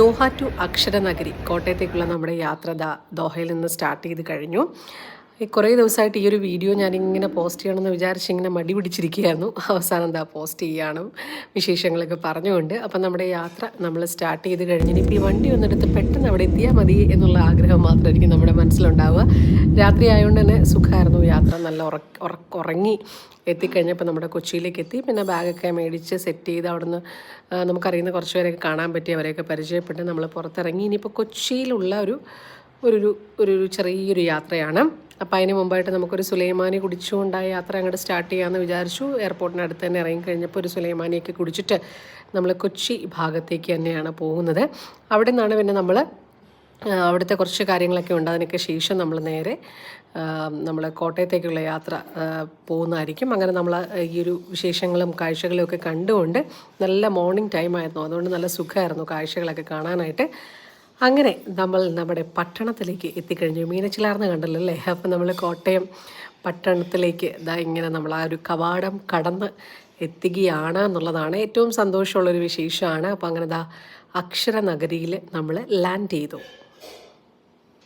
Doha to അക്ഷരനഗരി കോട്ടയത്തേക്കുള്ള നമ്മുടെ യാത്ര ദോഹയിൽ നിന്ന് സ്റ്റാർട്ട് ചെയ്ത് കഴിഞ്ഞു. ഈ കുറേ ദിവസമായിട്ട് ഈ ഒരു വീഡിയോ ഞാനിങ്ങനെ പോസ്റ്റ് ചെയ്യണമെന്ന് വിചാരിച്ച് ഇങ്ങനെ മടി പിടിച്ചിരിക്കുകയായിരുന്നു. അവസാനം എന്താ പോസ്റ്റ് ചെയ്യാനും വിശേഷങ്ങളൊക്കെ പറഞ്ഞുകൊണ്ട് അപ്പം നമ്മുടെ യാത്ര നമ്മൾ സ്റ്റാർട്ട് ചെയ്ത് കഴിഞ്ഞു ഇപ്പോൾ ഈ വണ്ടി ഒന്നെടുത്ത് പെട്ടെന്ന് അവിടെ എത്തിയാൽ മതി എന്നുള്ള ആഗ്രഹം മാത്രമായിരിക്കും നമ്മുടെ മനസ്സിലുണ്ടാവുക. രാത്രി ആയതുകൊണ്ട് തന്നെ സുഖമായിരുന്നു യാത്ര നല്ല ഉറക്ക ഉറങ്ങി എത്തിക്കഴിഞ്ഞപ്പോൾ നമ്മുടെ കൊച്ചിയിലേക്ക് എത്തി. പിന്നെ ബാഗൊക്കെ മേടിച്ച് സെറ്റ് ചെയ്ത് അവിടുന്ന് ആ, നമുക്കറിയുന്ന കുറച്ച് പേരെയൊക്കെ കാണാൻ പറ്റി അവരെയൊക്കെ പരിചയപ്പെട്ട് നമ്മൾ പുറത്തിറങ്ങി. ഇനിയിപ്പോൾ കൊച്ചിയിലുള്ള ഒരു ഒരു ഒരു ചെറിയൊരു യാത്രയാണ്. അപ്പോൾ അതിന് മുമ്പായിട്ട് നമുക്കൊരു സുലൈമാനി കുടിച്ചുകൊണ്ട് കുടിച്ചുകൊണ്ടായ യാത്ര അങ്ങോട്ട് സ്റ്റാർട്ട് ചെയ്യാമെന്ന് വിചാരിച്ചു. എയർപോർട്ടിനടുത്ത് തന്നെ ഇറങ്ങിക്കഴിഞ്ഞപ്പോൾ ഒരു സുലൈമാനിയൊക്കെ കുടിച്ചിട്ട് നമ്മൾ കൊച്ചി ഭാഗത്തേക്ക് തന്നെയാണ് പോകുന്നത്. അവിടെ നിന്നാണ് പിന്നെ നമ്മൾ ആ, അവിടുത്തെ കുറച്ച് കാര്യങ്ങളൊക്കെ ഉണ്ട്. അതിനൊക്കെ ശേഷം നമ്മൾ നേരെ നമ്മൾ കോട്ടയത്തേക്കുള്ള യാത്ര പോകുന്നതായിരിക്കും. അങ്ങനെ നമ്മൾ ഈ ഒരു വിശേഷങ്ങളും കാഴ്ചകളും ഒക്കെ കണ്ടുകൊണ്ട് നല്ല മോർണിംഗ് ടൈമായിരുന്നു അതുകൊണ്ട് നല്ല സുഖമായിരുന്നു കാഴ്ചകളൊക്കെ കാണാനായിട്ട്. അങ്ങനെ നമ്മൾ നമ്മുടെ പട്ടണത്തിലേക്ക് എത്തിക്കഴിഞ്ഞു. മീനച്ചിലാർന്ന് കണ്ടല്ലോ അല്ലേ അപ്പം നമ്മൾ കോട്ടയം പട്ടണത്തിലേക്ക് ഇതാ ഇങ്ങനെ നമ്മൾ ആ ഒരു കവാടം കടന്ന് എത്തുകയാണ് എന്നുള്ളതാണ് ഏറ്റവും സന്തോഷമുള്ളൊരു വിശേഷമാണ്. അപ്പോൾ അങ്ങനെ ദാ അക്ഷരനഗരിയിൽ നമ്മൾ ലാൻഡ് ചെയ്തു.